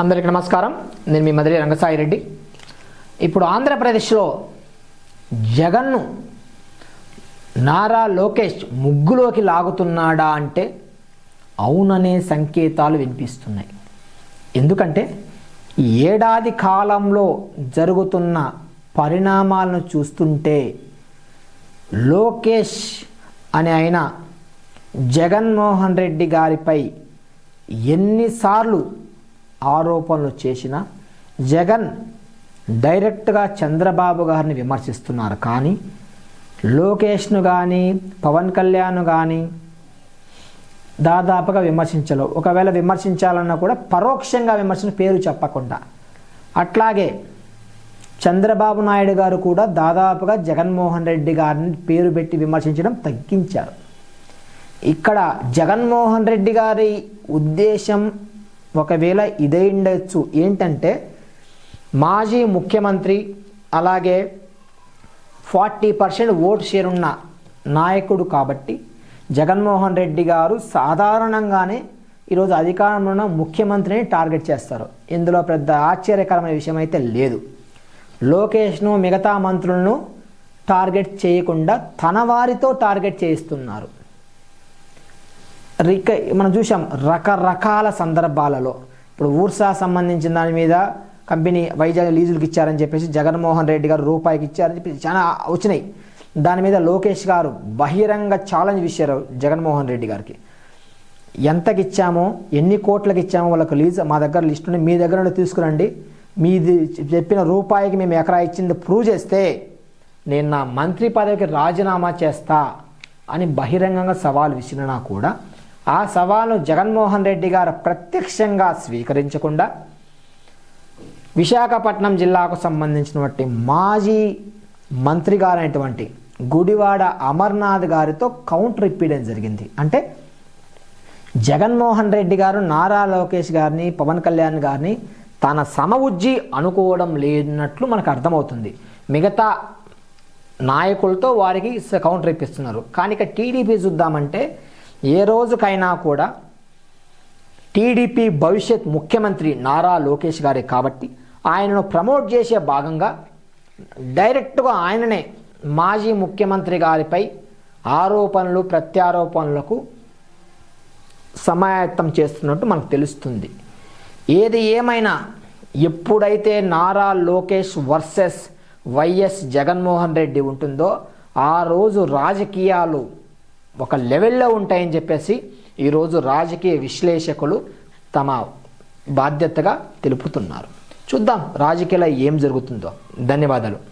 అందరికీ నమస్కారం. నేను మీ మదిరి రంగసాయి రెడ్డి ఇప్పుడు ఆంధ్రప్రదేశ్లో జగన్ను నారా లోకేష్ ముగ్గులోకి లాగుతున్నాడా అంటే అవుననే సంకేతాలు వినిపిస్తున్నాయి. ఎందుకంటే ఏడాది కాలంలో జరుగుతున్న పరిణామాలను చూస్తుంటే లోకేష్ అనే ఆయన జగన్మోహన్ రెడ్డి గారిపై ఎన్నిసార్లు ఆరోపణలు చేసిన జగన్ డైరెక్ట్గా చంద్రబాబు గారిని విమర్శిస్తున్నారు. కానీ లోకేష్ను కానీ పవన్ కళ్యాణ్ కానీ దాదాపుగా విమర్శించలేవు ఒకవేళ విమర్శించాలన్నా కూడా పరోక్షంగా విమర్శన పేరు చెప్పకుండా. అట్లాగే చంద్రబాబు నాయుడు గారు కూడా దాదాపుగా జగన్మోహన్ రెడ్డి గారిని పేరు పెట్టి విమర్శించడం తగ్గించారు. ఇక్కడ జగన్మోహన్ రెడ్డి గారి ఉద్దేశం ఒకవేళ ఇదే ఉండొచ్చు. ఏంటంటే మాజీ ముఖ్యమంత్రి అలాగే ఫార్టీ పర్సెంట్ ఓటు షేర్ ఉన్న నాయకుడు కాబట్టి జగన్మోహన్ రెడ్డి గారు సాధారణంగానే ఈరోజు అధికారంలో ఉన్న ముఖ్యమంత్రిని టార్గెట్ చేస్తారు. ఇందులో పెద్ద ఆశ్చర్యకరమైన విషయం అయితే లేదు. లోకేష్ను మిగతా మంత్రులను టార్గెట్ చేయకుండా తన వారితో టార్గెట్ చేయిస్తున్నారు. రిక మనం చూసాం రకరకాల సందర్భాలలో. ఇప్పుడు ఊర్సా సంబంధించిన దాని మీద కంపెనీ వైజాగ్ లీజులకు ఇచ్చారని చెప్పేసి జగన్మోహన్ రెడ్డి గారు రూపాయికి ఇచ్చారని చెప్పేసి చాలా వచ్చినాయి. దాని మీద లోకేష్ గారు బహిరంగ ఛాలెంజ్ ఇచ్చారు జగన్మోహన్ రెడ్డి గారికి. ఎంతకి ఇచ్చామో ఎన్ని కోట్లకి ఇచ్చామో వాళ్ళకి లీజ్ మా దగ్గర లిస్ట్ ఉంది మీ దగ్గర నుండి తీసుకురండి. మీది చెప్పిన రూపాయికి మేము ఎకరా ఇచ్చింది ప్రూవ్ చేస్తే నేను నా మంత్రి పదవికి రాజీనామా చేస్తా అని బహిరంగంగా సవాల్ విసిరినా కూడా ఆ సవాలు జగన్మోహన్ రెడ్డి గారు ప్రత్యక్షంగా స్వీకరించకుండా విశాఖపట్నం జిల్లాకు సంబంధించినటువంటి మాజీ మంత్రి గారైనటువంటి గుడివాడ అమర్నాథ్ గారితో కౌంటర్ ఇప్పించడం జరిగింది. అంటే జగన్మోహన్ రెడ్డి గారు నారా లోకేష్ గారిని పవన్ కళ్యాణ్ గారిని తన సమవుజ్జి అనుకోవడం లేనట్లు మనకు అర్థమవుతుంది. మిగతా నాయకులతో వారికి కౌంటర్ ఇప్పిస్తున్నారు. కానీ ఇక టీడీపీ చూద్దామంటే ఏ రోజుకైనా కూడా టీడీపీ భవిష్యత్ ముఖ్యమంత్రి నారా లోకేష్ గారే కాబట్టి ఆయనను ప్రమోట్ చేసే భాగంగా డైరెక్ట్గా ఆయననే మాజీ ముఖ్యమంత్రి గారిపై ఆరోపణలు ప్రత్యారోపణలకు సమాయత్తం చేస్తున్నట్టు మనకు తెలుస్తుంది. ఏది ఏమైనా ఎప్పుడైతే నారా లోకేష్ వర్సెస్ వైఎస్ జగన్మోహన్ రెడ్డి ఉంటుందో ఆ రోజు రాజకీయాలు ఒక లెవెల్లో ఉంటాయని చెప్పేసి ఈరోజు రాజకీయ విశ్లేషకులు తమ బాధ్యతగా తెలుపుతున్నారు. చూద్దాం రాజకీయాల్లో ఏం జరుగుతుందో. ధన్యవాదాలు.